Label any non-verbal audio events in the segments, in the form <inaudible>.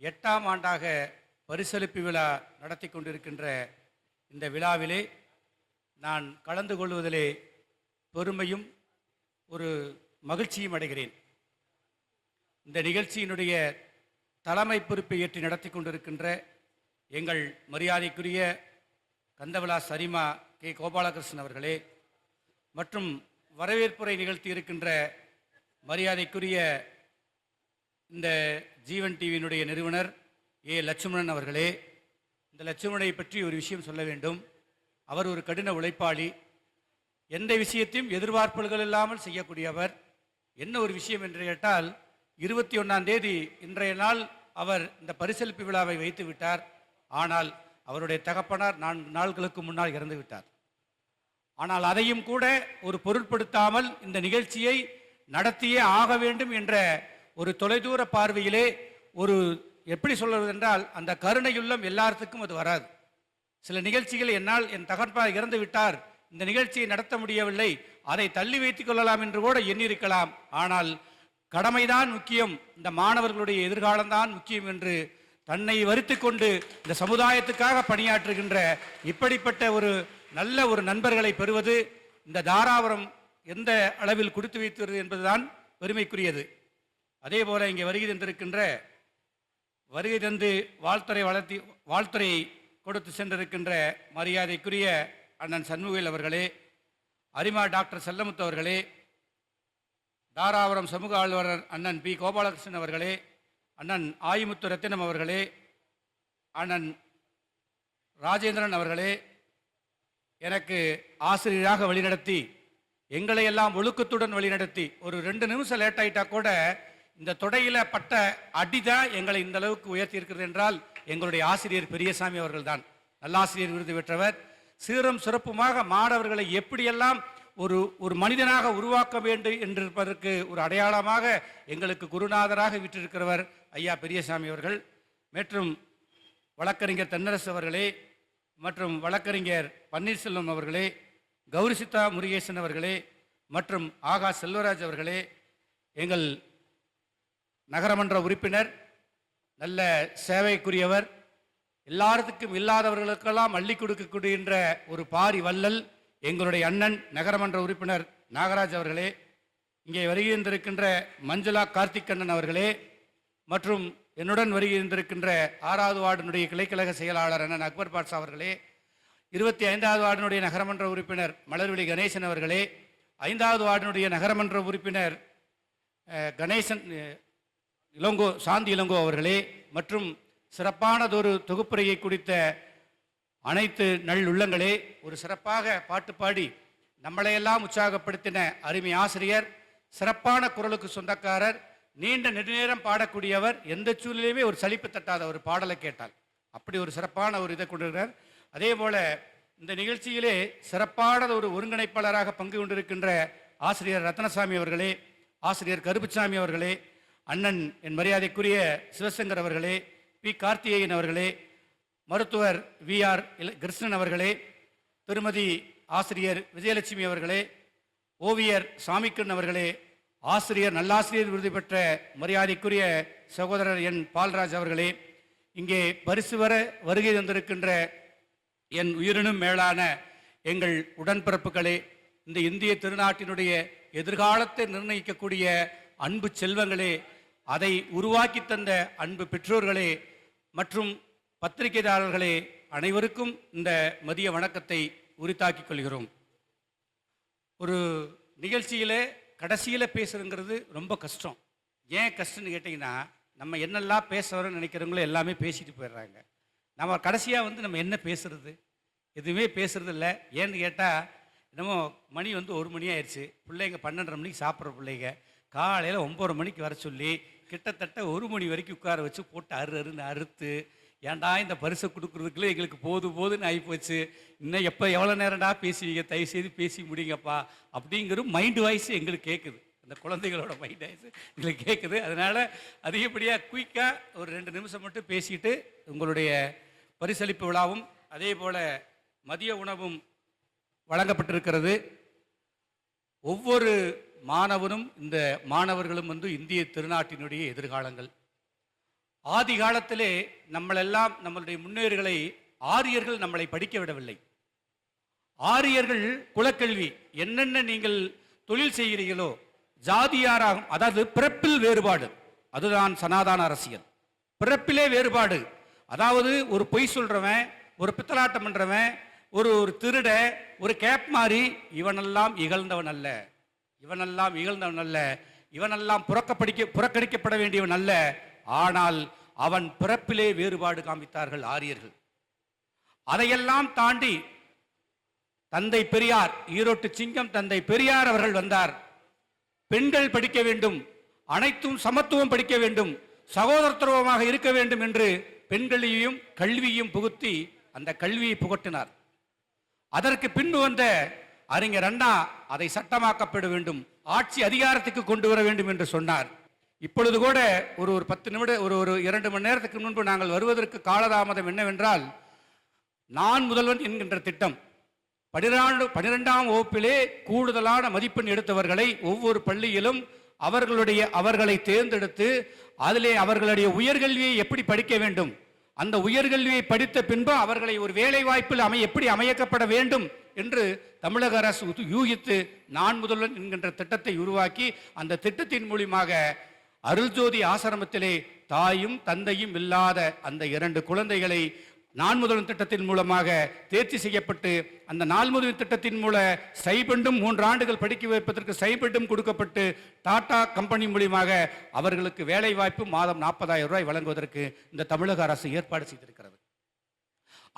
எட்டாம் ஆண்டாக பரிசளிப்பு விழா நடத்தி கொண்டிருக்கின்ற இந்த விழாவிலே நான் கலந்து கொள்வதிலே பெருமையும் ஒரு மகிழ்ச்சியும் அடைகிறேன். இந்த நிகழ்ச்சியினுடைய தலைமை பொறுப்பை ஏற்றி நடத்தி கொண்டிருக்கின்ற எங்கள் மரியாதைக்குரிய கந்தவிழா சரிமா கே. கோபாலகிருஷ்ணன் அவர்களே மற்றும் வரவேற்புரை நிகழ்த்தி இருக்கின்ற மரியாதைக்குரிய இந்த ஜீவன் டிவியினுடைய நிறுவனர் ஏ. லட்சுமணன் அவர்களே இந்த லட்சுமணனை பற்றி ஒரு விஷயம் சொல்ல வேண்டும். அவர் ஒரு கடின உழைப்பாளி. எந்த விஷயத்தையும் எதிர்பார்ப்புகள் இல்லாமல் செய்யக்கூடியவர். என்ன ஒரு விஷயம் என்று கேட்டால் இருபத்தி ஒன்றாம் தேதி இன்றைய நாள் அவர் இந்த பரிசளிப்பு விழாவை வைத்து விட்டார். ஆனால் அவருடைய தகப்பனார் நான்கு நாட்களுக்கு முன்னால் இறந்து விட்டார். ஆனால் அதையும் கூட ஒரு பொருட்படுத்தாமல் இந்த நிகழ்ச்சியை நடத்தியே ஆக வேண்டும் என்ற ஒரு தொலைதூர பார்வையிலே ஒரு எப்படி சொல்வது என்றால் அந்த கருணையுள்ளம் எல்லாத்துக்கும் அது வராது. சில நிகழ்ச்சிகள் என்னால் என் தகப்பா இறந்து விட்டார் இந்த நிகழ்ச்சியை நடத்த முடியவில்லை அதை தள்ளி வைத்துக் கொள்ளலாம் என்று கூட எண்ணியிருக்கலாம். ஆனால் கடமைதான் முக்கியம் இந்த மாணவர்களுடைய எதிர்காலம்தான் முக்கியம் என்று தன்னை வருத்தி கொண்டு இந்த சமுதாயத்துக்காக பணியாற்றுகின்ற இப்படிப்பட்ட ஒரு நல்ல ஒரு நண்பர்களை பெறுவது இந்த தாராபுரம் எந்த அளவில் கொடுத்து வைத்துவது என்பதுதான் பெருமைக்குரியது. அதே போல் இங்கே வருகை தந்திருக்கின்ற வருகை தந்து வாழ்த்துறை வளர்த்தி வாழ்த்துறை கொடுத்து சென்றிருக்கின்ற மரியாதைக்குரிய அண்ணன் சண்முகில் அவர்களே அரிமா டாக்டர் செல்லமுத்து அவர்களே தாராபுரம் சமூக ஆழ்வாளர் அண்ணன் பி. கோபாலகிருஷ்ணன் அவர்களே அண்ணன் ஆயிமுத்து ரத்தினம் அவர்களே அண்ணன் ராஜேந்திரன் அவர்களே எனக்கு ஆசிரியராக வழிநடத்தி எங்களை எல்லாம் ஒழுக்கத்துடன் வழிநடத்தி ஒரு ரெண்டு நிமிஷம் லேட் ஆயிட்டா கூட இந்த தொடையில பட்ட அடிதான் எங்களை இந்த அளவுக்கு உயர்த்தி இருக்கிறது என்றால் எங்களுடைய ஆசிரியர் பெரியசாமி அவர்கள் தான் நல்லாசிரியர் விருது பெற்றவர். சீரும் சிறப்புமாக மாணவர்களை எப்படியெல்லாம் ஒரு ஒரு மனிதனாக உருவாக்க வேண்டும் என்றிருப்பதற்கு ஒரு அடையாளமாக எங்களுக்கு குருநாதராக விற்றிருக்கிறவர் ஐயா பெரியசாமி அவர்கள். மற்றும் வழக்கறிஞர் தென்னரசு அவர்களே மற்றும் வழக்கறிஞர் பன்னீர்செல்வம் அவர்களே கௌரிசிதா முருகேசன் அவர்களே மற்றும் ஆகா செல்வராஜ் அவர்களே எங்கள் நகரமன்ற உறுப்பினர் நல்ல சேவைக்குரியவர் எல்லாத்துக்கும் இல்லாதவர்களுக்கெல்லாம் அள்ளி கொடுக்கக்கூடின்ற ஒரு பாரி வள்ளல் எங்களுடைய அண்ணன் நகரமன்ற உறுப்பினர் நாகராஜ் அவர்களே இங்கே வருகின்றிருக்கின்ற மஞ்சுளா கார்த்திகண்ணன் அவர்களே மற்றும் என்னுடன் வருகின்றிருக்கின்ற ஆறாவது வார்டினுடைய கிளைக்கழக செயலாளர் அண்ணன் அக்பர் பாட்ஷா அவர்களே இருபத்தி ஐந்தாவது வார்டினுடைய நகரமன்ற உறுப்பினர் மலர்விழி கணேசன் அவர்களே ஐந்தாவது வார்டினுடைய நகரமன்ற உறுப்பினர் கணேசன் இளங்கோ சாந்தி இளங்கோ அவர்களே மற்றும் சிறப்பானதொரு தொகுப்புரையை குறித்த அனைத்து நல் உள்ளங்களே ஒரு சிறப்பாக பாட்டு பாடி நம்மளையெல்லாம் உற்சாகப்படுத்தின அருமை ஆசிரியர் சிறப்பான குரலுக்கு சொந்தக்காரர் நீண்ட நெடுநேரம் பாடக்கூடியவர் எந்த சூழ்நிலையுமே ஒரு சலிப்பு தட்டாத ஒரு பாடலை கேட்டால் அப்படி ஒரு சிறப்பான ஒரு இதை கொண்டிருக்கிறார். அதே போல இந்த நிகழ்ச்சியிலே சிறப்பான ஒரு ஒருங்கிணைப்பாளராக பங்கு கொண்டிருக்கின்ற ஆசிரியர் ரத்னசாமி அவர்களே ஆசிரியர் கருப்புசாமி அவர்களே அண்ணன் என் மரியாதைக்குரிய சிவசங்கர் அவர்களே பி. கார்த்திகேயன் அவர்களே மருத்துவர் வி. ஆர். கிருஷ்ணன் அவர்களே திருமதி ஆசிரியர் விஜயலட்சுமி அவர்களே ஓவியர் சாமிக்கன் அவர்களே ஆசிரியர் நல்லாசிரியர் விருது பெற்ற மரியாதைக்குரிய சகோதரர் என் பால்ராஜ் அவர்களே இங்கே பரிசு வர வருகை தந்திருக்கின்ற என் உயிரினும் மேலான எங்கள் உடன்பிறப்புகளே இந்த இந்திய திருநாட்டினுடைய எதிர்காலத்தை நிர்ணயிக்கக்கூடிய அன்பு செல்வங்களே அதை உருவாக்கி தந்த அன்பு பெற்றோர்களே மற்றும் பத்திரிகைதாரர்களே அனைவருக்கும் இந்த மதிய வணக்கத்தை உரித்தாக்கிக் கொள்கிறோம். ஒரு நிகழ்ச்சியில் கடைசியில் பேசுகிறங்கிறது ரொம்ப கஷ்டம். ஏன் கஷ்டம்னு கேட்டிங்கன்னா நம்ம என்னெல்லாம் பேச வரோம்னு நினைக்கிறவங்களோ எல்லாமே பேசிட்டு போயிடுறாங்க. நம்ம கடைசியாக வந்து நம்ம என்ன பேசுறது? எதுவுமே பேசுறது இல்லை. ஏன்னு கேட்டால் என்னமோ மணி வந்து ஒரு மணி ஆயிடுச்சு பிள்ளைங்க பன்னெண்டரை மணிக்கு சாப்பிட்ற பிள்ளைங்க காலையில் ஒம்பது மணிக்கு வர சொல்லி கிட்டத்தட்ட ஒரு மணி வரைக்கும் உட்கார வச்சு போட்டு அரு அருன்னு அறுத்து ஏன்டா இந்த பரிசை கொடுக்குறதுக்குள்ளே எங்களுக்கு போது போதுன்னு ஆகிப்போச்சு இன்னும் எப்போ எவ்வளோ நேரம்டா பேசுவீங்க? தயவு செய்து பேசி முடிங்கப்பா. அப்படிங்கிற மைண்டு வாய்ஸ் எங்களுக்கு கேட்குது அந்த குழந்தைகளோட மைண்ட் வாய்ஸ் எங்களுக்கு கேட்குது அதனால் அதிகப்படியாக குயிக்காக ஒரு ரெண்டு நிமிஷம் மட்டும் பேசிட்டு உங்களுடைய பரிசளிப்பு விழாவும் அதே போல் மதிய உணவும் வழங்கப்பட்டிருக்கிறது. ஒவ்வொரு மாணவனும் இந்த மாணவர்களும் வந்து இந்திய திருநாட்டினுடைய எதிர்காலங்கள். ஆதி காலத்திலே நம்மளெல்லாம் நம்மளுடைய முன்னேறுகளை ஆரியர்கள் நம்மளை படிக்க விடவில்லை. ஆரியர்கள் குலக்கல்வி என்னென்ன நீங்கள் தொழில் செய்கிறீர்களோ ஜாதியாராகும் அதாவது பிறப்பில் வேறுபாடு அதுதான் சனாதான அரசியல். பிறப்பிலே வேறுபாடு அதாவது ஒரு பொய் சொல்றவன் ஒரு பித்தலாட்டம் பண்றவன் ஒரு ஒரு திருட ஒரு கேப் மாறி இவனெல்லாம் இகழ்ந்தவன் அல்ல. இவனெல்லாம் இகழ்ந்தவன் அல்ல. இவனெல்லாம் புறக்கப்படிக்க புறக்கணிக்கப்பட வேண்டியவன் அல்ல. ஆனால் அவன் பிறப்பிலே வேறுபாடு காமித்தார்கள் ஆரியர்கள். அதையெல்லாம் தாண்டி தந்தை பெரியார் ஈரோட்டு சிங்கம் தந்தை பெரியார் அவர்கள் வந்தார். பெண்கள் படிக்க வேண்டும் அனைத்தும் சமத்துவம் படிக்க வேண்டும் சகோதரத்துவமாக இருக்க வேண்டும் என்று பெண்களையும் கல்வியும் புகுத்தி அந்த கல்வியை புகட்டினார். அதற்கு பின்பு வந்த அறிஞர் அண்ணா அதை சட்டமாக்கப்பட வேண்டும் ஆட்சி அதிகாரத்துக்கு கொண்டு வர வேண்டும் என்று சொன்னார். இப்பொழுது கூட ஒரு ஒரு பத்து நிமிட ஒரு ஒரு இரண்டு மணி நேரத்துக்கு முன்பு நாங்கள் வருவதற்கு காலதாமதம் என்னவென்றால் நான் முதல்வன் என்கின்ற திட்டம் பனிரெண்டு பனிரெண்டாம் வகுப்பிலே கூடுதலான மதிப்பெண் எடுத்தவர்களை ஒவ்வொரு பள்ளியிலும் அவர்களுடைய அவர்களை தேர்ந்தெடுத்து அதிலே அவர்களுடைய உயர்கல்வியை எப்படி படிக்க வேண்டும் அந்த உயர்கல்வியை படித்த பின்பு அவர்களை ஒரு வேலை வாய்ப்பில் அமை எப்படி அமையக்கப்பட வேண்டும் என்று தமிழக அரசு யூகித்து நான் முதல்வன் என்கின்ற திட்டத்தை உருவாக்கி அந்த திட்டத்தின் மூலியமாக அருள்ஜோதி ஆசிரமத்திலே தாயும் தந்தையும் இல்லாத அந்த இரண்டு குழந்தைகளை நான் முதல்வன் திட்டத்தின் மூலமாக தேர்ச்சி செய்யப்பட்டு அந்த நாள் முதல்வன் திட்டத்தின் மூல சைபண்டும் மூன்று ஆண்டுகள் படிக்க வைப்பதற்கு சைபண்டும் கொடுக்கப்பட்டு டாடா கம்பெனி மூலியமாக அவர்களுக்கு வேலை வாய்ப்பு மாதம் நாற்பதாயிரம் ரூபாய் வழங்குவதற்கு இந்த தமிழக அரசு ஏற்பாடு செய்திருக்கிறது.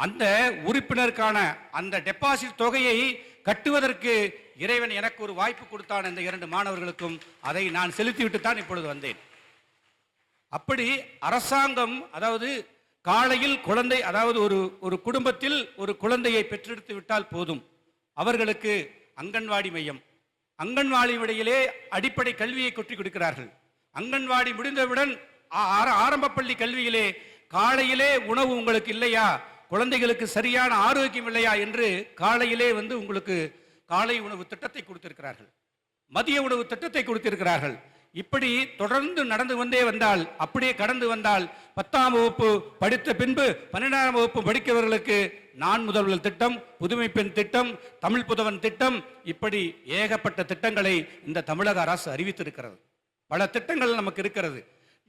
அந்த உறுப்பினருக்கான அந்த டெபாசிட் தொகையை கட்டுவதற்கு இறைவன் எனக்கு ஒரு வாய்ப்பு கொடுத்தான் இந்த இரண்டு மாணவர்களுக்கும். அதை நான் செலுத்திவிட்டு தான் இப்பொழுது வந்தேன். அப்படி அரசாங்கம் அதாவது காலையில் குழந்தை அதாவது ஒரு ஒரு குடும்பத்தில் ஒரு குழந்தையை பெற்றெடுத்து விட்டால் போதும். அவர்களுக்கு அங்கன்வாடி மையம். அங்கன்வாடி விடையிலே அடிப்படை கல்வியை கொட்டி கொடுக்கிறார்கள். அங்கன்வாடி முடிந்தவுடன் ஆ- ஆரம்ப பள்ளி கல்வியிலே காலையிலே உணவு உங்களுக்கு இல்லையா? குழந்தைகளுக்கு சரியான ஆரோக்கியம் இல்லையா என்று காலையிலே வந்து உங்களுக்கு காலை உணவு திட்டத்தை கொடுத்திருக்கிறார்கள். மதிய உணவு திட்டத்தை கொடுத்திருக்கிறார்கள். இப்படி தொடர்ந்து நடந்து வந்தே வந்தால் அப்படியே கடந்து வந்தால் பத்தாம் வகுப்பு படித்த பின்பு பன்னெண்டாம் வகுப்பு படிக்கிறவர்களுக்கு நான் முதல்வர் திட்டம் புதுமை பெண் திட்டம் தமிழ் புதவன் திட்டம் இப்படி ஏகப்பட்ட திட்டங்களை இந்த தமிழக அரசு அறிவித்திருக்கிறது. பல திட்டங்கள் நமக்கு இருக்கிறது.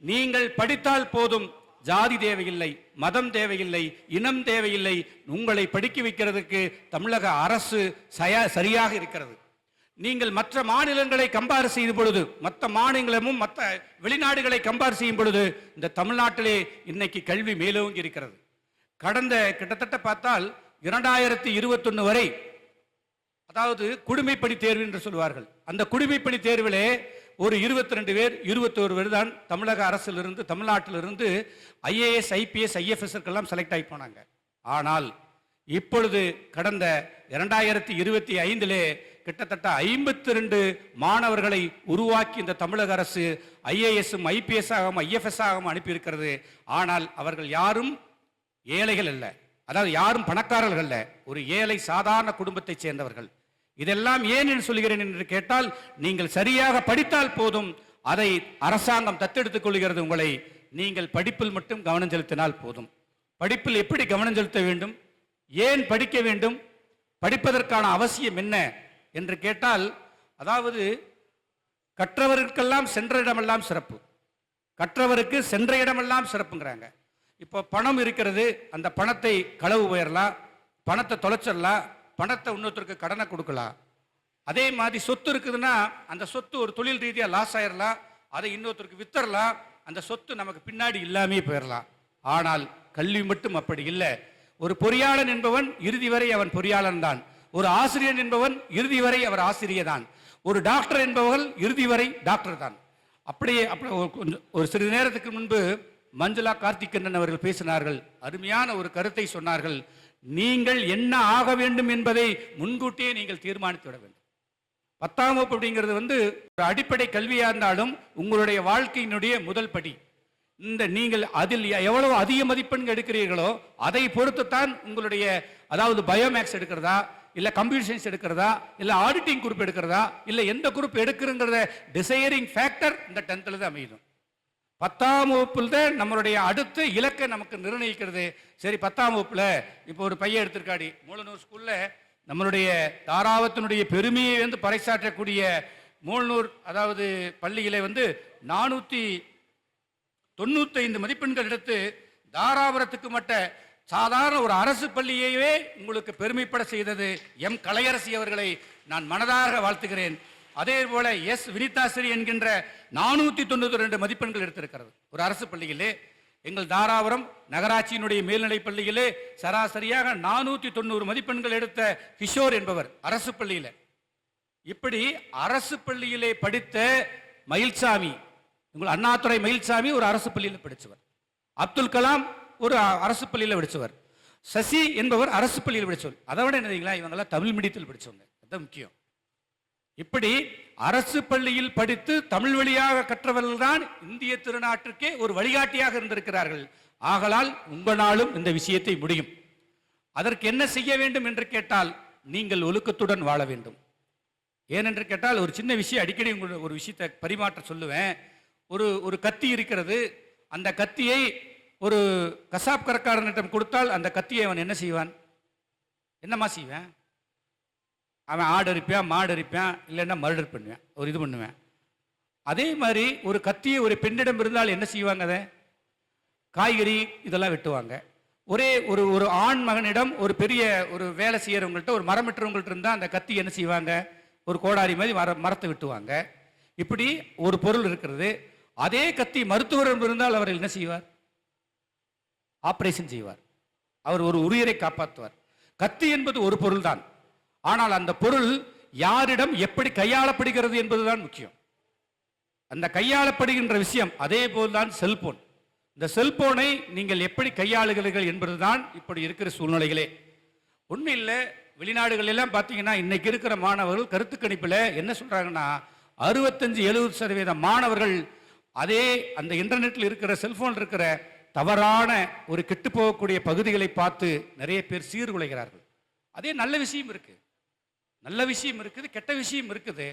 நீங்கள் படித்தால் போதும் ஜாதி தேவையில்லை மதம் தேவையில்லை இனம் தேவையில்லை உங்களை படிக்க வைக்கிறதுக்கு தமிழக அரசு சய சரியாக இருக்கிறது. நீங்கள் மற்ற மாநிலங்களை கம்பேர் செய்யும் பொழுது மற்ற மாநிலமும் மற்ற வெளிநாடுகளை கம்பேர் செய்யும் பொழுது இந்த தமிழ்நாட்டிலே இன்னைக்கு கல்வி மேலோங்கி இருக்கிறது. கடந்த கிட்டத்தட்ட பார்த்தால் இரண்டாயிரத்தி இருபத்தொன்னு வரை அதாவது குடிமைப்பணி தேர்வு என்று சொல்வார்கள். அந்த குடிமைப்பணி தேர்விலே ஒரு இருபத்தி ரெண்டு பேர் இருபத்தோரு பேர் தான் தமிழக அரசிலிருந்து தமிழ்நாட்டிலிருந்து ஐஏஎஸ் ஐபிஎஸ் ஐஎஃப்எஸ்க்கெல்லாம் செலக்ட் ஆகி போனாங்க. ஆனால் இப்பொழுது கடந்த இரண்டாயிரத்தி இருபத்தி ஐந்திலே கிட்டத்தட்ட ஐம்பத்தி ரெண்டு மாணவர்களை உருவாக்கி இந்த தமிழக அரசு ஐஏஎஸும் ஐபிஎஸ் ஆகவும் ஐஎஃப்எஸ் ஆகவும் அனுப்பியிருக்கிறது. ஆனால் அவர்கள் யாரும் ஏழைகள் அல்ல. அதாவது யாரும் பணக்காரர்கள் அல்ல. ஒரு ஏழை சாதாரண குடும்பத்தைச் சேர்ந்தவர்கள். இதெல்லாம் ஏன் என்று சொல்கிறேன் என்று கேட்டால் நீங்கள் சரியாக படித்தால் போதும் அதை அரசாங்கம் தத்தெடுத்துக் கொள்கிறது உங்களை நீங்கள் படிப்பில் மட்டும் கவனம் செலுத்தினால் போதும். படிப்பில் எப்படி கவனம் செலுத்த வேண்டும்? ஏன் படிக்க வேண்டும்? படிப்பதற்கான அவசியம் என்ன? என்று கேட்டால் அதாவது கற்றவருக்கெல்லாம் சென்ற இடமெல்லாம் சிறப்பு. கற்றவருக்கு சென்ற இடமெல்லாம் சிறப்புங்கிறாங்க. இப்போ பணம் இருக்கிறது அந்த பணத்தை களவு போயிடலாம் பணத்தை தொலைச்சிடலாம் பணத்தை இன்னொருத்தருக்கு கடனை கொடுக்கலாம். அதே மாதிரி சொத்து இருக்குதுன்னா அந்த சொத்து ஒரு தொழில் ரீதியாக லாஸ் ஆயிடலாம் அதை இன்னொருத்தருக்கு வித்தரலாம். அந்த சொத்து நமக்கு பின்னாடி இல்லாமே போயிடலாம் ஆனால் கல்வி மட்டும் அப்படி இல்லை. ஒரு பொறியாளன் என்பவன் இறுதி வரை அவன் பொறியாளன் தான். ஒரு ஆசிரியர் என்பவன் இறுதி வரை அவர் ஆசிரியர் தான். ஒரு டாக்டர் என்பவர்கள் இறுதி வரை டாக்டர் தான். அப்படியே அப்படி ஒரு கொஞ்சம் ஒரு சிறிது நேரத்துக்கு முன்பு மஞ்சுளா கார்த்திகண்ணன் அவர்கள் பேசினார்கள். அருமையான ஒரு கருத்தை சொன்னார்கள். நீங்கள் என்ன ஆக வேண்டும் என்பதை முன்கூட்டியே நீங்கள் தீர்மானித்து விட வேண்டும். பத்தாம் வகுப்பு அப்படிங்கிறது வந்து ஒரு அடிப்படை கல்வியாக இருந்தாலும் உங்களுடைய வாழ்க்கையினுடைய முதல் படி. இந்த நீங்கள் அதில் எவ்வளவு அதிக மதிப்பெண் எடுக்கிறீர்களோ அதை பொறுத்துத்தான் உங்களுடைய அதாவது பயோமேக்ஸ் எடுக்கிறதா இல்லை கம்ப்யூட்டர் சயின்ஸ் எடுக்கிறதா இல்லை ஆடிட்டிங் குரூப் எடுக்கிறதா இல்லை எந்த குரூப் எடுக்கிறங்கிறத டிசைரிங் ஃபேக்டர் இந்த டென்த்தில் தான் அமையும். பத்தாம் வகுப்பில் தான் நம்மளுடைய அடுத்த இலக்கை நமக்கு நிர்ணயிக்கிறது. சரி பத்தாம் வகுப்பில் இப்போ ஒரு பையன் எடுத்திருக்காடி. மூலநூர் ஸ்கூலில் நம்மளுடைய தாராவத்தினுடைய பெருமையை வந்து பறைசாற்றக்கூடிய மூலநூர் அதாவது பள்ளியிலே வந்து நானூற்றி தொண்ணூத்தைந்து மதிப்பெண்கள் எடுத்து தாராபுரத்துக்கு மட்ட சாதாரண ஒரு அரசு பள்ளியையே உங்களுக்கு பெருமைப்பட செய்தது எம் கலையரசி அவர்களை நான் மனதாக வாழ்த்துகிறேன். அதே போல எஸ் வினிதாசிரி என்கின்ற நானூத்தி தொண்ணூத்தி ரெண்டு மதிப்பெண்கள் எடுத்திருக்கிறது. ஒரு அரசு பள்ளியிலே எங்கள் தாராபுரம் நகராட்சியினுடைய மேல்நிலைப் பள்ளியிலே சராசரியாக நானூத்தி தொண்ணூறு மதிப்பெண்கள் எடுத்த கிஷோர் என்பவர் அரசு பள்ளியில. இப்படி அரசு பள்ளியிலே படித்த மயில்சாமி உங்கள் அண்ணாதுரை மயில்சாமி ஒரு அரசு பள்ளியில் படித்தவர் அப்துல் கலாம் ஒரு அரசு பள்ளியில் படித்தவர் சசி என்பவர் அரசு பள்ளியில் படித்தவர் அதை விட என்னதுங்களா இவங்கெல்லாம் தமிழ் மீடியத்தில் படித்தவங்க அதுதான் முக்கியம். இப்படி அரசு பள்ளியில் படித்து தமிழ் வழியாக கற்றவர்கள் தான் இந்திய திருநாட்டிற்கே ஒரு வழிகாட்டியாக இருந்திருக்கிறார்கள். ஆகலால் உங்களாலும் இந்த விஷயத்தை முடியும். அதற்கு என்ன செய்ய வேண்டும் என்று கேட்டால் நீங்கள் ஒழுக்கத்துடன் வாழ வேண்டும். ஏனென்று கேட்டால் ஒரு சின்ன விஷயம் அடிக்கடி உங்களுக்கு ஒரு விஷயத்தை பரிமாற்ற சொல்லுவேன். ஒரு ஒரு கத்தி இருக்கிறது. அந்த கத்தியை ஒரு கசாப் கரக்காரனிடம் கொடுத்தால் அந்த கத்தியை அவன் என்ன செய்வான்? என்னம்மா செய்வேன்? அவன் ஆடு அரிப்பான் மாடு அரிப்பான் இல்லைன்னா மர்டர் பண்ணுவேன் ஒரு இது பண்ணுவேன். அதே மாதிரி ஒரு கத்தியை ஒரு பெண்ணிடம் இருந்தால் என்ன செய்வாங்க அதை? காய்கறி இதெல்லாம் வெட்டுவாங்க. ஒரே ஒரு ஒரு ஆண் மகனிடம் ஒரு பெரிய ஒரு வேலை செய்கிறவங்கள்ட்ட ஒரு மரம் வெட்டுறவங்கள்ட்ட இருந்தால் அந்த கத்தி என்ன செய்வாங்க? ஒரு கோடாரி மாதிரி மர மரத்தை வெட்டுவாங்க. இப்படி ஒரு பொருள் இருக்கிறது. அதே கத்தி மருத்துவரிடம் இருந்தால் அவர் என்ன செய்வார்? ஆப்ரேஷன் செய்வார். அவர் ஒரு உயிரை காப்பாற்றுவார் கத்தி என்பது ஒரு பொருள்தான். ஆனால் அந்த பொருள் யாரிடம் எப்படி கையாளப்படுகிறது என்பதுதான் முக்கியம். அந்த கையாளப்படுகின்ற விஷயம் அதே போல்தான் செல்போன். இந்த செல்போனை நீங்கள் எப்படி கையாளுகிறீர்கள் என்பதுதான் இப்படி இருக்கிற சூழ்நிலைகளே. உண்மையில் இல்லை வெளிநாடுகளெல்லாம் பார்த்தீங்கன்னா இன்னைக்கு இருக்கிற மாணவர்கள் கருத்து கணிப்பில் என்ன சொல்கிறாங்கன்னா அறுபத்தஞ்சு எழுபது சதவீத மாணவர்கள் அதே அந்த இன்டர்நெட்டில் இருக்கிற செல்போன் இருக்கிற தவறான ஒரு கெட்டு போகக்கூடிய பகுதிகளை பார்த்து நிறைய பேர் சீர்குலைகிறார்கள். அதே நல்ல விஷயம் இருக்குது நல்ல விஷயம் இருக்குது கெட்ட விஷயம் இருக்குது.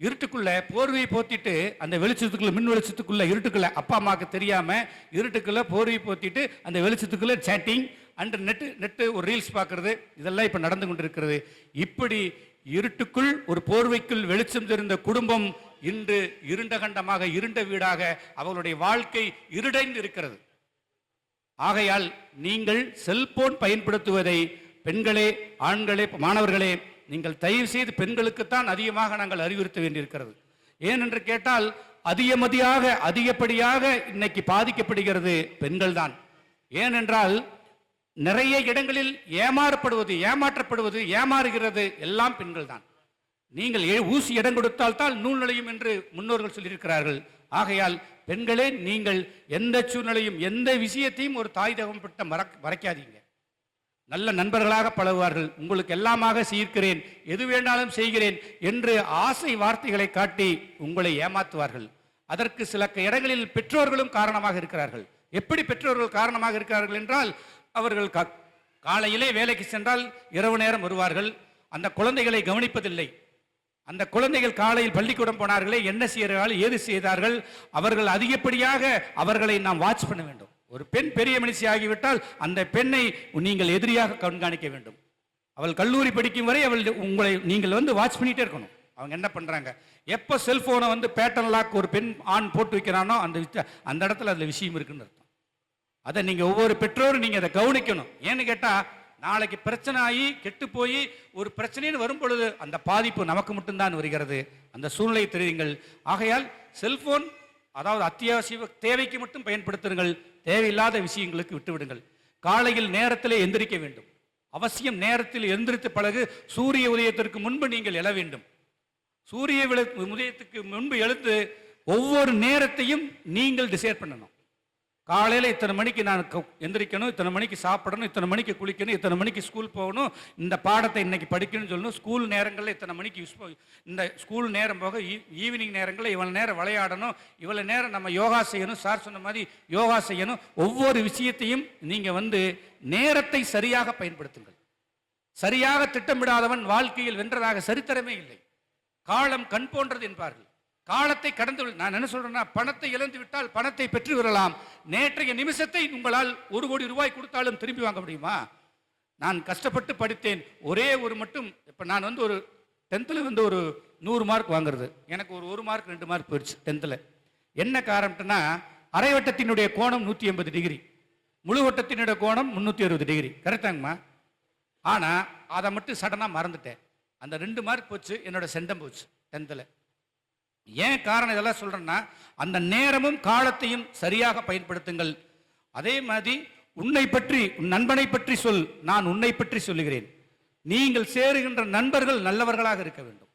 இருட்டுக்குள்ள போர்வையை போத்திட்டு அந்த வெளிச்சத்துக்குள்ள மின் வெளிச்சத்துக்குள்ள இருட்டுக்குள்ள அப்பா அம்மாவுக்கு தெரியாம இருட்டுக்குள்ள போர்வையை போத்திட்டு அந்த வெளிச்சத்துக்குள்ள சேட்டிங் அண்ட் நெட்டு நெட்டு ஒரு ரீல்ஸ் பார்க்கறது. இதெல்லாம் இப்ப நடந்து கொண்டிருக்கிறது. இப்படி இருட்டுக்குள் ஒரு போர்வைக்குள் வெளிச்சம் தெரிந்த குடும்பம் இன்று இருண்ட கண்டமாக இருண்ட வீடாக அவர்களுடைய வாழ்க்கை இருடைந்து இருக்கிறது. ஆகையால் நீங்கள் செல்போன் பயன்படுத்துவதை பெண்களே ஆண்களே மாணவர்களே நீங்கள் தயவு செய்து பெண்களுக்குத்தான் அதிகமாக நாங்கள் அறிவுறுத்த வேண்டியிருக்கிறது. ஏனென்று கேட்டால் அதிகமதியாக அதிகப்படியாக இன்னைக்கு பாதிக்கப்படுகிறது பெண்கள் தான் ஏனென்றால் நிறைய இடங்களில் ஏமாறப்படுவது ஏமாற்றப்படுவது ஏமாறுகிறது எல்லாம் பெண்கள் தான் நீங்கள் ஏ- ஊசி இடம் கொடுத்தால் தான் நூல் நிலையும் என்று முன்னோர்கள் சொல்லியிருக்கிறார்கள். ஆகையால் பெண்களே நீங்கள் எந்த சூழ்நிலையும் எந்த விஷயத்தையும் ஒரு தாய் தகவப்பட்ட மறக் மறைக்காதீங்க. நல்ல நண்பர்களாக பழகுவார்கள். உங்களுக்கு எல்லாமாக செய்கிறேன் எது வேண்டாலும் செய்கிறேன் என்று ஆசை வார்த்தைகளை காட்டி உங்களை ஏமாற்றுவார்கள் அதற்கு சில க- இடங்களில் பெற்றோர்களும் காரணமாக இருக்கிறார்கள். எப்படி பெற்றோர்கள் காரணமாக இருக்கிறார்கள் என்றால் அவர்கள் க காலையிலே வேலைக்கு சென்றால் இரவு நேரம் வருவார்கள். அந்த குழந்தைகளை கவனிப்பதில்லை. அந்த குழந்தைகள் காலையில் பள்ளிக்கூடம் போனார்களே என்ன செய்கிறார்கள் ஏது செய்தார்கள் அவர்கள் அதிகப்படியாக அவர்களை நாம் வாட்ச் பண்ண வேண்டும். ஒரு பெண் பெரிய மனுஷி ஆகிவிட்டால் அந்த பெண்ணை நீங்கள் எதிரியாக கண்காணிக்க வேண்டும். அவள் கல்லூரி படிக்கும் வரை அவள் உங்களை நீங்கள் வந்து வாட்ச் பண்ணிட்டே இருக்கணும். அவங்க என்ன பண்றாங்க? எப்போ செல்போனை வந்து பேட்டன் லாக் ஒரு பெண் ஆண் போட்டு வைக்கிறானோ அந்த அந்த இடத்துல அதுல விஷயம் இருக்குன்னு அர்த்தம். அதை நீங்க ஒவ்வொரு பெற்றோரும் நீங்க அதை கவனிக்கணும். ஏன்னு கேட்டா நாளைக்கு பிரச்சனை ஆகி கெட்டு போய் ஒரு பிரச்சனைன்னு வரும் பொழுது அந்த பாதிப்பு நமக்கு மட்டும்தான் வருகிறது. அந்த சூழ்நிலை தெரியுங்கள். ஆகையால் செல்போன் அதாவது அத்தியாவசிய தேவைக்கு மட்டும் பயன்படுத்துங்கள். தேவையில்லாத விஷயங்களுக்கு விட்டுவிடுங்கள். காலையில் நேரத்திலே எந்திரிக்க வேண்டும். அவசியம் நேரத்தில் எந்திரித்து பழகு சூரிய உதயத்திற்கு முன்பு நீங்கள் எழ வேண்டும். சூரிய விள- உதயத்துக்கு முன்பு எழுந்து ஒவ்வொரு நேரத்தையும் நீங்கள் டிசைட் பண்ணணும். காலையில் இத்தனை மணிக்கு நான் எந்திரிக்கணும் இத்தனை மணிக்கு சாப்பிடணும் இத்தனை மணிக்கு குளிக்கணும் இத்தனை மணிக்கு ஸ்கூல் போகணும் இந்த பாடத்தை இன்னைக்கு படிக்கணும்னு சொல்லணும். ஸ்கூல் நேரங்களில் இத்தனை மணிக்கு யூஸ் இந்த ஸ்கூல் நேரம் போக e-, ஈவினிங் நேரங்களில் இவ்வளோ நேரம் விளையாடணும் இவ்வளோ நேரம் நம்ம யோகா செய்யணும். சார் சொன்ன மாதிரி யோகா செய்யணும். ஒவ்வொரு விஷயத்தையும் நீங்கள் வந்து நேரத்தை சரியாக பயன்படுத்துங்கள். சரியாக திட்டமிடாதவன் வாழ்க்கையில் வென்றதாக சரித்திரமே இல்லை. காலம் கண் போன்றது என்பார்கள். காலத்தை கடந்து நான் என்ன சொல்றேன்னா பணத்தை இழந்து விட்டால் பணத்தை பெற்று விடலாம் நேற்றைய நிமிஷத்தை உங்களால் ஒரு கோடி ரூபாய் கொடுத்தாலும் திரும்பி வாங்க முடியுமா? நான் கஷ்டப்பட்டு படித்தேன். ஒரே ஒரு மட்டும் இப்போ நான் வந்து ஒரு டென்த்தில் வந்து ஒரு நூறு மார்க் வாங்குறது. எனக்கு ஒரு ஒரு மார்க் ரெண்டு மார்க் போயிடுச்சு டென்த்தில் என்ன காரணம்னா அரைவட்டத்தினுடைய கோணம் நூற்றி எண்பது டிகிரி முழு வட்டத்தினுடைய கோணம் முந்நூற்றி அறுபது டிகிரி கரெக்டாங்கம்மா ஆனால் அதை மட்டும் சடனாக மறந்துட்டேன். அந்த ரெண்டு மார்க் போச்சு என்னோட செண்டம் போச்சு டென்த்தில் ஏன் காரணம் இதெல்லாம் சொல்றேன்னா அந்த நேரமும் காலத்தையும் சரியாக பயன்படுத்துங்கள். அதே மாதிரி உன்னை பற்றி உன் நண்பனை பற்றி சொல் நான் உன்னை பற்றி சொல்லுகிறேன். நீங்கள் சேருகின்ற நண்பர்கள் நல்லவர்களாக இருக்க வேண்டும்.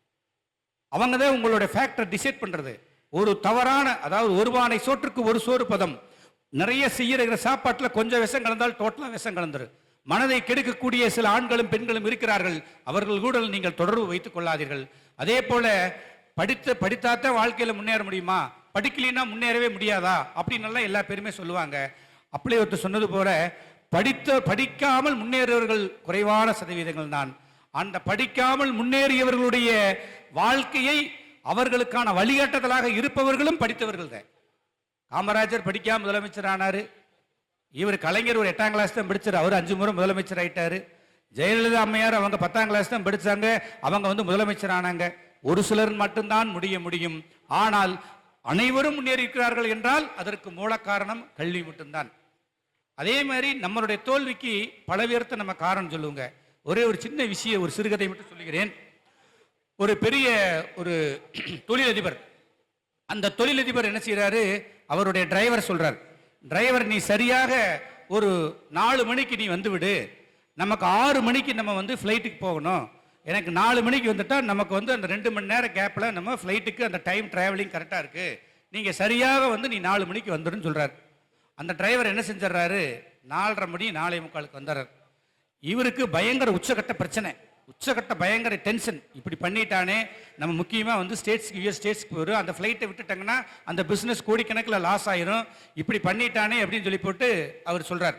அவங்க தான் உங்களுடைய ஃபேக்டர் டிசைட் பண்றது. ஒரு தவறான அதாவது ஒரு பானை சோற்றுக்கு ஒரு சோறு பதம். நிறைய செய்யற சாப்பாட்டில் கொஞ்சம் விஷம் கலந்தால் டோட்டலாக விஷம் கலந்துரும் மனதை கெடுக்கக்கூடிய சில ஆண்களும் பெண்களும் இருக்கிறார்கள். அவர்கள் கூட நீங்கள் தொடர்பு வைத்துக் கொள்ளாதீர்கள். அதே போல படித்த படித்தாத்தான் வாழ்க்கையில் முன்னேற முடியுமா? படிக்கலைன்னா முன்னேறவே முடியாதா? அப்படின்னு எல்லாம் எல்லா பேருமே சொல்லுவாங்க. அப்படியே ஒருத்தர் சொன்னது போல படித்த படிக்காமல் முன்னேறியவர்கள் குறைவான சதவீதங்கள் தான். அந்த படிக்காமல் முன்னேறியவர்களுடைய வாழ்க்கையை அவர்களுக்கான வழிகாட்டுதலாக இருப்பவர்களும் படித்தவர்கள் தான். காமராஜர் படிக்காம முதலமைச்சர் ஆனாரு. இவர் கலைஞர் ஒரு எட்டாம் கிளாஸ் தான் படிச்சார். அவர் அஞ்சு முறை முதலமைச்சர் ஆயிட்டாரு. ஜெயலலிதா அம்மையார் அவங்க பத்தாம் கிளாஸ் தான் படித்தாங்க அவங்க வந்து முதலமைச்சர் ஆனாங்க. ஒரு சிலர் மட்டும்தான் முடிய முடியும். ஆனால் அனைவரும் முன்னேறி இருக்கிறார்கள் என்றால் அதற்கு மூல காரணம் கல்வி மட்டும்தான். அதே மாதிரி நம்மளுடைய தோல்விக்கு பல பேர்த்த நம்ம காரணம் சொல்லுவோங்க. ஒரே ஒரு சின்ன விஷயம் ஒரு சிறுகதை மட்டும் சொல்லுகிறேன். ஒரு பெரிய ஒரு <clears throat> தொழிலதிபர். அந்த தொழிலதிபர் என்ன செய்கிறாரு அவருடைய டிரைவர் சொல்கிறார் டிரைவர் நீ சரியாக ஒரு நாலு மணிக்கு நீ வந்து விடு. நமக்கு ஆறு மணிக்கு நம்ம வந்து ஃப்ளைட்டுக்கு போகணும். எனக்கு நாலு மணிக்கு வந்துட்டால் நமக்கு வந்து அந்த ரெண்டு மணி நேரம் கேப்பில் நம்ம ஃப்ளைட்டுக்கு அந்த டைம் ட்ராவலிங் கரெக்டாக இருக்குது நீங்கள் சரியாக வந்து நீ நாலு மணிக்கு வந்துடுன்னு சொல்கிறார் அந்த டிரைவர் என்ன செஞ்சிடறாரு? நாலரை மணி நாலே முக்காலுக்கு வந்துடுறார். இவருக்கு பயங்கர உச்சகட்ட பிரச்சனை. உச்சகட்ட பயங்கர டென்ஷன் இப்படி பண்ணிட்டானே நம்ம முக்கியமாக வந்து ஸ்டேட்ஸ்க்கு யூஎஸ் ஸ்டேட்ஸ்க்கு போயிடும் அந்த ஃப்ளைட்டை விட்டுட்டாங்கன்னா அந்த பிஸ்னஸ் கோடிக்கணக்கில் லாஸ் ஆயிரும். இப்படி பண்ணிட்டானே அப்படின்னு சொல்லி போட்டு அவர் சொல்கிறார்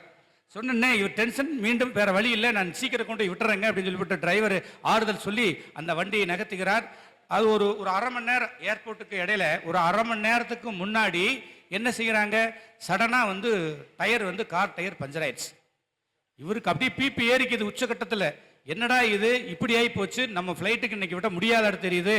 சொன்னேன்னே இவர் டென்ஷன் மீண்டும் வேற வழி இல்லை. நான் சீக்கிரம் கொண்டு விட்டுறேங்க அப்படின்னு சொல்லிவிட்டு டிரைவர் ஆறுதல் சொல்லி அந்த வண்டியை நகர்த்துகிறார். அது ஒரு ஒரு அரை மணி நேரம் ஏர்போர்ட்டுக்கு இடையில ஒரு அரை மணி நேரத்துக்கு முன்னாடி என்ன செய்கிறாங்க சடனாக வந்து டயர் வந்து கார் டயர் பஞ்சர் ஆயிடுச்சு. இவருக்கு அப்படியே பிபி ஏறிக்குது உச்சகட்டத்தில். என்னடா இது? இப்படி ஆகி போச்சு. நம்ம ஃப்ளைட்டுக்கு இன்னைக்கு விட முடியாதாடு தெரியுது.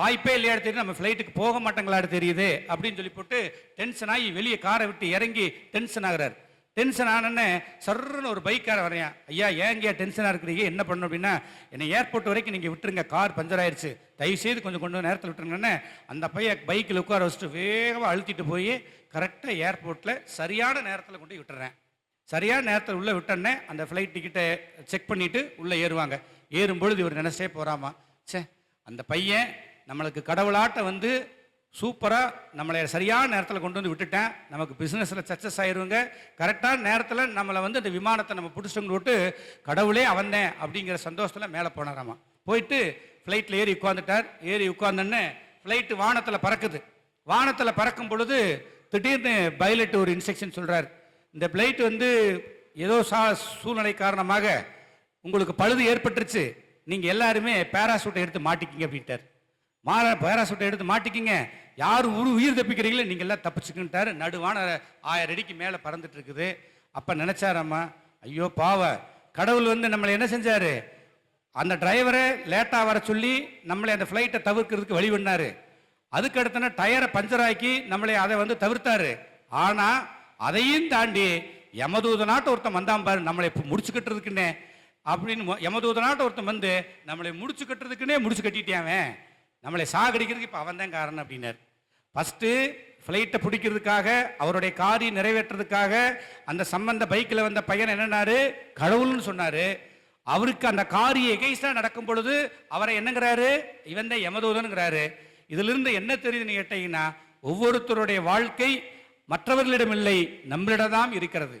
வாய்ப்பே இல்லையாடு தெரியுது. நம்ம ஃப்ளைட்டுக்கு போக மாட்டங்களாடு தெரியுது அப்படின்னு சொல்லி போட்டு டென்ஷன் ஆகி வெளியே காரை விட்டு இறங்கி டென்ஷன் ஆகிறார். டென்ஷன் ஆனோன்னே சர்ன்னு ஒரு பைக்கார வரையான் ஐயா ஏங்கயா டென்ஷனாக இருக்கிறீங்க? என்ன பண்ணணும் அப்படின்னா என்னை ஏர்போர்ட் வரைக்கும் நீங்கள் விட்டுருங்க கார் பஞ்சர் ஆயிடுச்சு தயவு செய்து கொஞ்சம் கொண்டு நேரத்தில் விட்டுருங்கன்னு. அந்த பையன் பைக்கில் உட்கார வச்சுட்டு வேகமாக அழுத்திட்டு போய் கரெக்டாக ஏர்போர்ட்டில் சரியான நேரத்தில் கொண்டு விட்டுறேன். சரியான நேரத்தில் உள்ளே விட்டோன்னே அந்த ஃப்ளைட் டிக்கெட்டை செக் பண்ணிவிட்டு உள்ளே ஏறுவாங்க. ஏறும்பொழுது இவர் நினச்சே போகிறாமா ச்சே அந்த பையன் நம்மளுக்கு கடவுளாட்ட வந்து சூப்பராக நம்மளை சரியான நேரத்தில் கொண்டு வந்து விட்டுட்டேன். நமக்கு பிஸ்னஸில் சக்ஸஸ் ஆயிருவங்க கரெக்டான நேரத்தில் நம்மளை வந்து அந்த விமானத்தை நம்ம பிடிச்சிட்டு விட்டு கடவுளே அவந்தேன் அப்படிங்கிற சந்தோஷத்தில் மேலே போனாராமா. போயிட்டு ஃப்ளைட்டில் ஏறி உட்காந்துட்டார் ஏறி உட்காந்தோன்னு ஃப்ளைட்டு வானத்தில் பறக்குது. வானத்தில் பறக்கும் பொழுது திடீர்னு பைலட் ஒரு இன்ஸ்ட்ரக்ஷன் சொல்கிறார் இந்த ஃப்ளைட் வந்து ஏதோ சா சூழ்நிலை காரணமாக உங்களுக்கு பழுது ஏற்பட்டுருச்சு. நீங்கள் எல்லாருமே பேராசூட்டை எடுத்து மாட்டிக்கிங்க அப்படின்ட்டார். மாற பேராசூட்டை எடுத்து மாட்டிக்கிங்க. யார் உரு உயிர் தப்பிக்கிறீங்களோ நீங்கள் எல்லாம் தப்பிச்சுக்கிட்டாரு. நடுவான ஆயிரம் அடிக்கு மேலே பறந்துட்டு இருக்குது அப்போ நினைச்சாராம்மா ஐயோ பாவ கடவுள் வந்து நம்மளை என்ன செஞ்சார்? அந்த டிரைவரை லேட்டாக வர சொல்லி நம்மளை அந்த ஃப்ளைட்டை தவிர்க்கிறதுக்கு வழி பண்ணாரு. அதுக்கு அடுத்தன டயரை பஞ்சர் ஆக்கி நம்மளை அதை வந்து தவிர்த்தாரு. ஆனால் அதையும் தாண்டி யமதூத நாட்டு ஒருத்தன் வந்தான் பாரு நம்மளை இப்போ முடிச்சு கட்டுறதுக்குன்னே அப்படின்னு மொ- யமதூத நாட்டு ஒருத்தன் வந்து நம்மளை முடிச்சு கட்டுறதுக்குன்னே முடிச்சு அவன் நம்மளை சாகடிக்கிறதுக்கு இப்போ அவன் தான் காரணம் அப்படின்னார். ஃபஸ்ட்டு ஃப்ளைட்டை பிடிக்கிறதுக்காக அவருடைய காரியம் நிறைவேற்றுறதுக்காக அந்த சம்பந்த பைக்கில் வந்த பையன் என்னன்னாரு? கடவுள்னு சொன்னார். அவருக்கு அந்த காரியம் எகைஸ்டா நடக்கும் பொழுது அவரை என்னங்கிறாரு? இவன் தான் எமதூதனுங்கிறாரு இதிலிருந்து என்ன தெரியுதுன்னு கேட்டீங்கன்னா ஒவ்வொருத்தருடைய வாழ்க்கை மற்றவர்களிடம் இல்லை நம்மளிடம்தான் இருக்கிறது.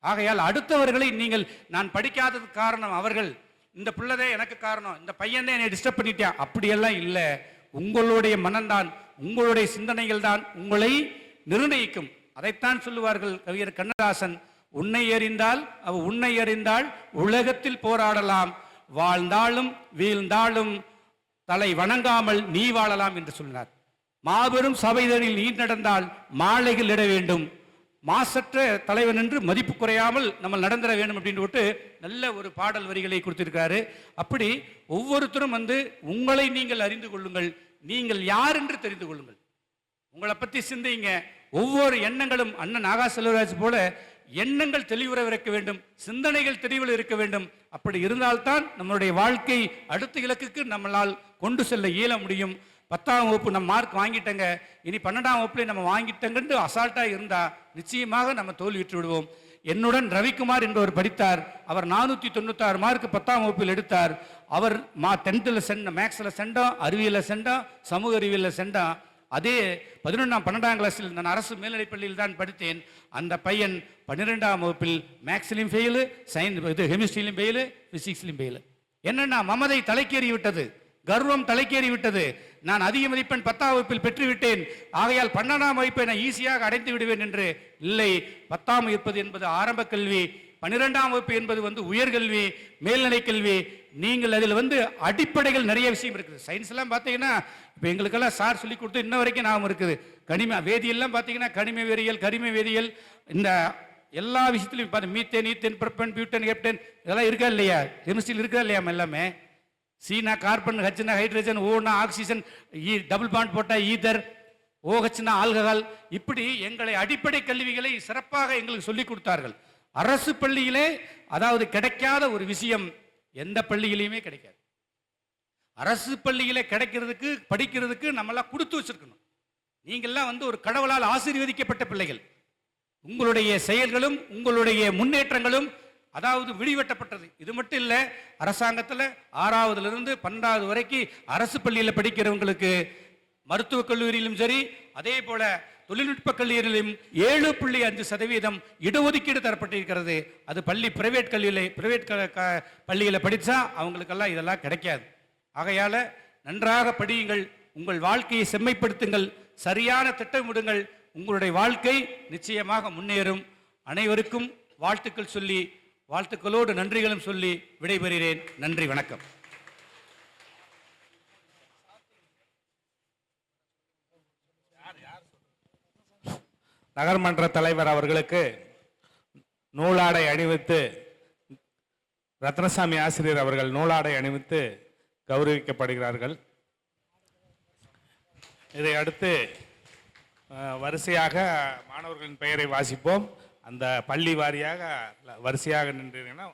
ஆகையால் அடுத்தவர்களை நீங்கள் நான் படிக்காததுக்கு காரணம் அவர்கள். இந்த பிள்ளைதான் எனக்கு காரணம். இந்த பையன் தான் என்னை டிஸ்டர்ப் பண்ணிட்டேன் அப்படியெல்லாம் இல்லை. உங்களுடைய மனம்தான் உங்களுடைய சிந்தனைகள் தான் உங்களை நிர்ணயிக்கும். அதைத்தான் சொல்லுவார்கள் கவிஞர் கண்ணதாசன். உன்னை அறிந்தால் அவ உன்னை அறிந்தால் உலகத்தில் போராடலாம். வாழ்ந்தாலும் வீழ்ந்தாலும் தலை வணங்காமல் நீ வாழலாம் என்று சொன்னார். மாபெரும் சபைதனில் நீ நடந்தால் மாலைகள் இட வேண்டும். மாசற்ற தலைவன் என்று மதிப்பு குறையாமல் நம்ம நடந்துட வேண்டும் அப்படின்னு விட்டு நல்ல ஒரு பாடல் வரிகளை கொடுத்திருக்காரு. அப்படி ஒவ்வொருத்தரும் வந்து உங்களை நீங்கள் அறிந்து கொள்ளுங்கள் நீங்கள் யார் என்று தெரிந்து கொள்ளுங்கள். உங்களை பற்றி சிந்திங்க. ஒவ்வொரு எண்ணங்களும் அண்ணன் நாகா செல்வராஜ் போல எண்ணங்கள் தெளிவுற இருக்க வேண்டும் சிந்தனைகள் தெளிவில் இருக்க வேண்டும். அப்படி இருந்தால்தான் நம்மளுடைய வாழ்க்கை அடுத்த இலக்குக்கு நம்மளால் கொண்டு செல்ல இயல முடியும். பத்தாம் வகுப்பு நம்ம மார்க் வாங்கிட்டங்க. இனி பன்னெண்டாம் வகுப்புல நம்ம வாங்கிட்டங்கன்னு அசால்ட்டாக இருந்தால் நிச்சயமாக நம்ம தோல்வியுற்று விடுவோம். என்னுடன் ரவிக்குமார் என்பவர் படித்தார். அவர் நானூற்றி தொண்ணூத்தாறு மார்க் பத்தாம் வகுப்பில் எடுத்தார். அவர் மா டென்த்தில் சென்ற மேக்ஸில் சென்றோம் அறிவியலில் சென்றோம் சமூக அறிவியலில் சென்றோம் அதே பதினொன்றாம் பன்னெண்டாம் கிளாஸில் நான் அரசு மேல்நிலைப் பள்ளியில் தான் படித்தேன். அந்த பையன் பன்னிரெண்டாம் வகுப்பில் மேக்ஸ்லையும் ஃபெயிலு சயின்ஸ் இது கெமிஸ்ட்ரியிலும் ஃபெயிலு ஃபிசிக்ஸ்லையும் ஃபெயிலு என்னென்னா மமதை தலைக்கேறி விட்டது. கர்வம் தலைக்கேறி விட்டது. நான் அதிக மதிப்பெண் பத்தாம் வகுப்பில் பெற்றுவிட்டேன். ஆகையால் பன்னெண்டாம் வகுப்பை நான் ஈஸியாக அடைந்து விடுவேன் என்று இல்லை. பத்தாம் இருப்பது என்பது ஆரம்ப கல்வி பன்னிரெண்டாம் வகுப்பு என்பது வந்து உயர்கல்வி மேல்நிலை கல்வி. நீங்கள் அதில் வந்து அடிப்படைகள் நிறைய விஷயம் இருக்குது. சயின்ஸ்லாம் பார்த்தீங்கன்னா இப்போ எங்களுக்கெல்லாம் சார் சொல்லி கொடுத்து இன்ன வரைக்கும் ஞாபகம் இருக்குது. கனிம வேதியெல்லாம் பார்த்தீங்கன்னா கனிம வேதியியல் கரிம வேதியியல் இந்த எல்லா விஷயத்துலையும் பார்த்து மீத்தேன் ஈத்தேன் பிரப்பன் பியூட்டன் கேப்டன் இதெல்லாம் இருக்கா இல்லையா? கெமிஸ்ட்ரியில் இருக்கா இல்லையா எல்லாமே? சீனா கார்பன் ஹச்னா ஹைட்ரஜன் ஓனா ஆக்சிஜன் ஈ டபுள் பாண்ட் போட்டா ஈதர் ஓஹச்னா ஆல்கஹால் இப்படி எங்களை அடிப்படை கல்விகளை சிறப்பாக எங்களுக்கு சொல்லிக் கொடுத்தார்கள். அரசு பள்ளியிலே அதாவது கிடைக்காத ஒரு விஷயம் எந்த பள்ளியிலையுமே கிடைக்காது. அரசு பள்ளியில் கிடைக்கிறதுக்கு படிக்கிறதுக்கு நம்மளாம் கொடுத்து வச்சிருக்கணும். நீங்கள்லாம் வந்து ஒரு கடவுளால் ஆசீர்வதிக்கப்பட்ட பிள்ளைகள். உங்களுடைய செயல்களும் உங்களுடைய முன்னேற்றங்களும் அதாவது விடிவெட்டப்பட்டது. இது மட்டும் இல்லை அரசாங்கத்தில் ஆறாவதுலேருந்து பன்னெண்டாவது வரைக்கும் அரசு பள்ளியில் படிக்கிறவங்களுக்கு மருத்துவக் கல்லூரியிலும் சரி அதே போல தொழில்நுட்ப கல்லூரியிலும் ஏழு புள்ளி அஞ்சு சதவீதம் இடஒதுக்கீடு தரப்பட்டிருக்கிறது. அது பள்ளி பிரைவேட் கல்வியில பிரைவேட் பள்ளியில் படித்தா அவங்களுக்கெல்லாம் இதெல்லாம் கிடைக்காது. ஆகையால் நன்றாக படியுங்கள் உங்கள் வாழ்க்கையை செம்மைப்படுத்துங்கள் சரியான திட்டமிடுங்கள் உங்களுடைய வாழ்க்கை நிச்சயமாக முன்னேறும். அனைவருக்கும் வாழ்த்துக்கள் சொல்லி வாழ்த்துக்களோடு நன்றிகளும் சொல்லி விடைபெறுகிறேன். நன்றி வணக்கம். நகர்மன்ற தலைவர் அவர்களுக்கு நூலாடை அணிவித்து ரத்னசாமி ஆசிரியர் அவர்கள் நூலாடை அணிவித்து கௌரவிக்கப்படுகிறார்கள். இதை அடுத்து வரிசையாக மாணவர்களின் பெயரை வாசிப்போம். அந்த பள்ளி வாரியாக வரிசையாக நின்றீங்கன்னா